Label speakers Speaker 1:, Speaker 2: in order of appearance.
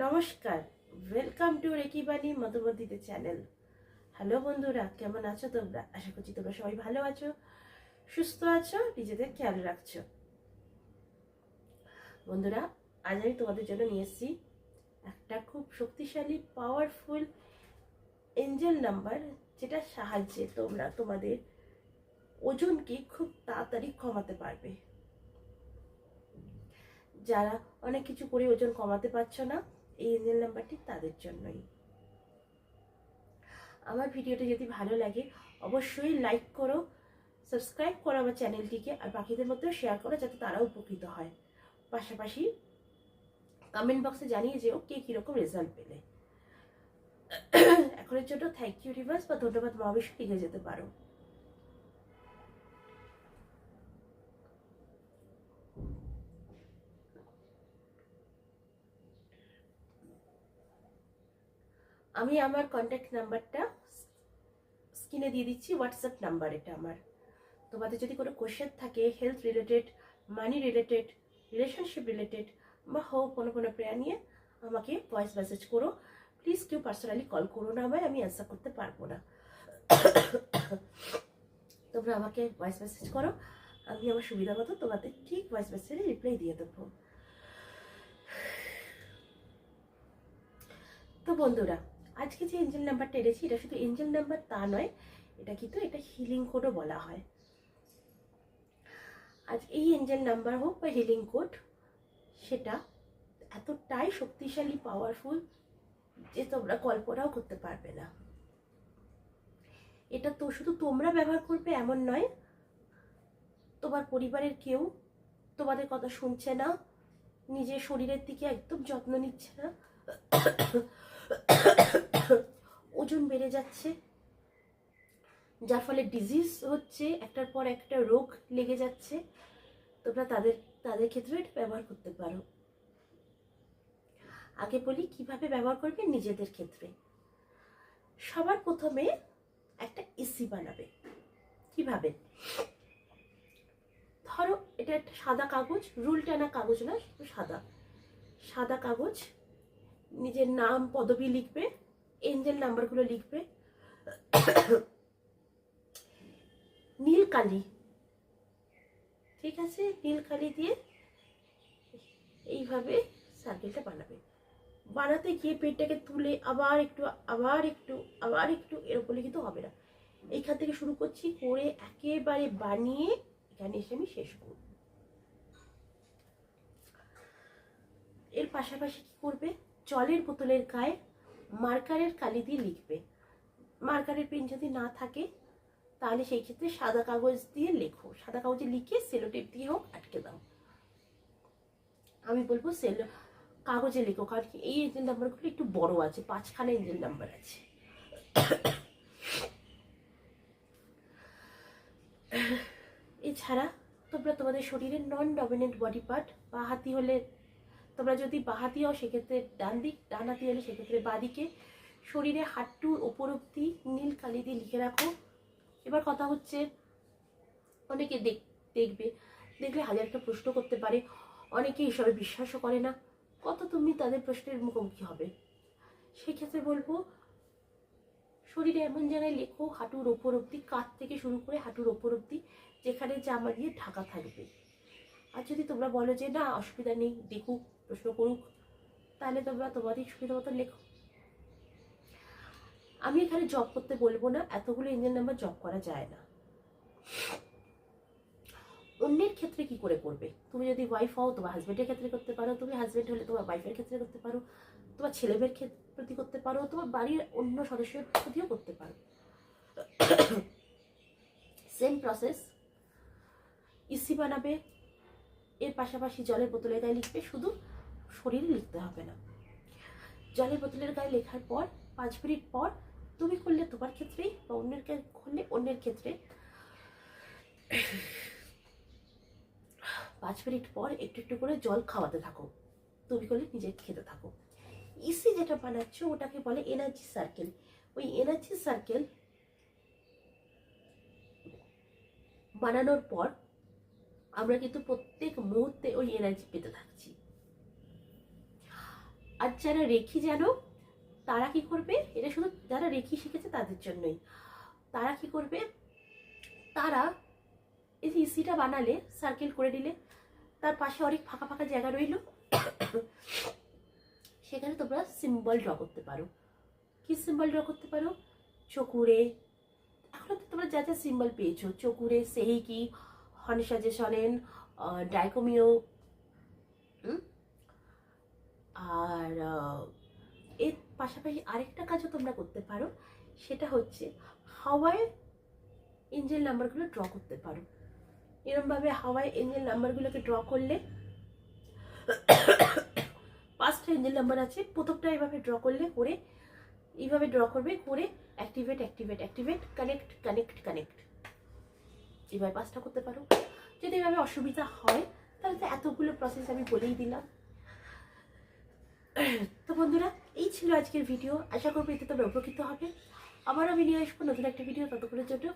Speaker 1: নমস্কার welcome to রেকিবাণী মধুমতিতে চ্যানেল হ্যালো বন্ধুরা, কেমন আছো তোমরা? আশা করছি তোমরা সবাই ভালো আছো, সুস্থ আছো, নিজেদের খেয়াল রাখছো। বন্ধুরা, আজ আমি তোমাদের জন্য নিয়ে এসেছি একটা খুব শক্তিশালী পাওয়ারফুল এঞ্জেল নাম্বার যেটা সাহায্যে তোমরা তোমাদের ওজনকে খুব তাড়াতাড়ি কমাতে পারবে। যারা অনেক কিছু করে ওজন কমাতে পারছ না এই এঞ্জেল নাম্বারটি তাদের জন্যই। আমার ভিডিওটা যদি ভালো লাগে, অবশ্যই লাইক করো সাবস্ক্রাইব করো আমার চ্যানেলটিকে আর বাকিদের মধ্যেও শেয়ার করো যাতে তারাও উপকৃত হয়। পাশাপাশি কমেন্ট বক্সে জানিয়ে যেও কে কীরকম রেজাল্ট পেলে। এখনের জন্য থ্যাংক ইউ রিভার্স বা ধন্যবাদ মহাবিশ্ব লিখে যেতে পারো। আমি আমার কন্ট্যাক্ট নাম্বারটা স্ক্রিনে দিয়ে দিচ্ছি হোয়াটসঅ্যাপ নাম্বার এটা আমার। তোমাদের যদি কোনো কোশ্চেন থাকে health related money related relationship related বা হোক কোনো কোনো প্রেয়ার নিয়ে আমাকে ভয়েস মেসেজ করো। প্লিজ কেউ পার্সোনালি কল করো না আমায়, আমি অ্যান্সার করতে পারব না। তোমরা আমাকে ভয়েস মেসেজ করো, আমি আমার সুবিধা মতো তোমাদের ঠিক ভয়েস মেসেজে রিপ্লাই দিয়ে দেবো। তো বন্ধুরা আজকে যে এঞ্জেল নাম্বারটা এনেছি, এটা শুধু এঞ্জেল নাম্বার তা নয়, এটা কিন্তু এটা হিলিং কোডও বলা হয়। আজ এই এঞ্জেল নাম্বার হোক বা হিলিং কোড সেটা এতটাই শক্তিশালী পাওয়ারফুল যে তোমরা কল্পনাও করতে পারবে না। এটা তো শুধু তোমরা ব্যবহার করবে, এমন নয়। তোমার পরিবারের কেউ তোমাদের কথা শুনছে না, নিজের শরীরের দিকে একদম যত্ন নিচ্ছে না। ওজন বেড়ে যাচ্ছে, যার ফলে ডিজিজ হচ্ছে, একটার পর একটা রোগ লেগে যাচ্ছে। তোমরা তাদের তাদের ক্ষেত্রে এটা ব্যবহার করতে পারো। আগে বলি কীভাবে ব্যবহার করবে? নিজেদের ক্ষেত্রে। সবার প্রথমে একটা এসি বানাবে। কীভাবে? ধরো এটা একটা সাদা কাগজ রুল টানা কাগজ না সাদা। সাদা কাগজ নিজের নাম, পদবি লিখবে এঞ্জেল নাম্বারগুলো লিখবে। নীল কালি ঠিক আছে? নীল কালি দিয়ে এইভাবে সার্কেলটা বানাবে। বানাতে গিয়ে পেটটাকে তুলে আবার একটু আবার একটু আবার একটু এরকম কিন্তু হবে না। এইখান থেকে শুরু করছি, করে একেবারে বানিয়ে এখানে এসে আমি শেষ করব। এর পাশাপাশি কি করবে? জলের বোতলের গায়ে মার্কারের কালি দিয়ে লিখবে। মার্কারের পেন যদি না থাকে, তাহলে সেই ক্ষেত্রে সাদা কাগজ দিয়ে লেখো। সাদা কাগজে লিখে সেলোটেপ দিয়ে হোক, আটকে দাও। আমি বলব সেলো, কাগজে লেখো, কারণ কি এই ইঞ্জিন নাম্বারগুলো একটু বড় আছে, পাঁচখানা ইঞ্জিন নাম্বার আছে। এছাড়া তোমরা তোমাদের শরীরের নন ডমিনেন্ট বডি পার্ট বা হাতি হলে তোমরা যদি বাহাতি হও, সেক্ষেত্রে ডান দিক ডান হাতি হলে সেক্ষেত্রে বাদিকে শরীরে হাঁটুর ওপর অব্দি নীল কালি দিয়ে লিখে রাখো। এবার কথা হচ্ছে, অনেকে দেখ, দেখবে, দেখলে হাজারটা প্রশ্ন করতে পারে। অনেকে এসবে বিশ্বাসও করে না। কত তুমি তাদের প্রশ্নের মুখোমুখি হবে? সেক্ষেত্রে বলব, শরীরে এমন জায়গায় লেখো, হাঁটুর ওপর অব্দি কাত থেকে শুরু করে হাঁটুর ওপর অব্দি যেখানে জামা দিয়ে ঢাকা থাকবে। আর যদি তোমরা বলো যে, না, অসুবিধা নেই, দেখুক, প্রশ্ন করুক, তাহলে তোমরা তোমাদের সুবিধা মতো লেখো। আমি এখানে জব করতে বলব না, এতগুলো ইঞ্জিন নাম্বার জব করা যায় না। অন্যের ক্ষেত্রে কি করে করবে? তুমি যদি ওয়াইফ হও, তোমার হাজবেন্ডের ক্ষেত্রে করতে পারো, তুমি হাজবেন্ড হলে তোমার ওয়াইফের ক্ষেত্রে করতে পারো, তোমার ছেলেমেয়ের ক্ষেত্রে প্রতি করতে পারো, তোমার বাড়ির অন্য সদস্যের প্রতিও করতে পারো। সেম প্রসেস ইসি বানাবে এর পাশাপাশি জলের বোতলের গায়ে লিখবে শুধু শরীরে লিখতে হবে না। জলের বোতলের গায়ে লেখার পর, পাঁচ মিনিট পর তুমি করলে তোমার ক্ষেত্রেই বা অন্যের করলে অন্যের ক্ষেত্রে। পাঁচ মিনিট পর একটু একটু করে জল খাওয়াতে থাকো। তুমি করলে নিজে খেতে থাকো। ইসি যেটা বানাচ্ছ, ওটাকে বলে এনার্জি সার্কেল ওই এনার্জি সার্কেল বানানোর পর আমরা কিন্তু প্রত্যেক মুহূর্তে ওই এনার্জি পেতে থাকছি। আর যারা রেখি জানো, তারা কি করবে? এটা শুধু যারা রেখি শিখেছে তাদের জন্যই। তারা কি করবে? তারা এই যে ইসিটা বানালে সার্কেল করে দিলে, তার পাশে অনেক ফাঁকা ফাঁকা জায়গা রইল। সেখানে তোমরা সিম্বল ড্র করতে পারো। কি সিম্বল ড্র করতে পারো? চকুরে। এখন তোমরা যা যা সিম্বল পেয়েছ, চকুরে, সেহিকি হনসাজেশনেন ডাইকোমিও আর এর পাশাপাশি আরেকটা কাজও তোমরা করতে পারো, সেটা হচ্ছে হাওয়ায় এঞ্জেল নাম্বারগুলো ড্র করতে পারো। এরমভাবে হাওয়ায় এঞ্জেল নাম্বারগুলোকে ড্র করলে, পাঁচটা এঞ্জেল নাম্বার আছে, প্রথমটা এভাবে ড্র করলে করে, এইভাবে ড্র করবে, করে activate activate activate connect connect connect এবার বাইপাসটা করতে পারো। যদি এভাবে অসুবিধা হয়, তাহলে তো এতগুলো প্রসেস আমি বলেই দিলাম। তো বন্ধুরা, এই ছিল আজকের ভিডিও আশা করব এতে তোমরা উপকৃত হবে। আবারও নিয়ে আসব নতুন একটা ভিডিও ততক্ষণের জন্য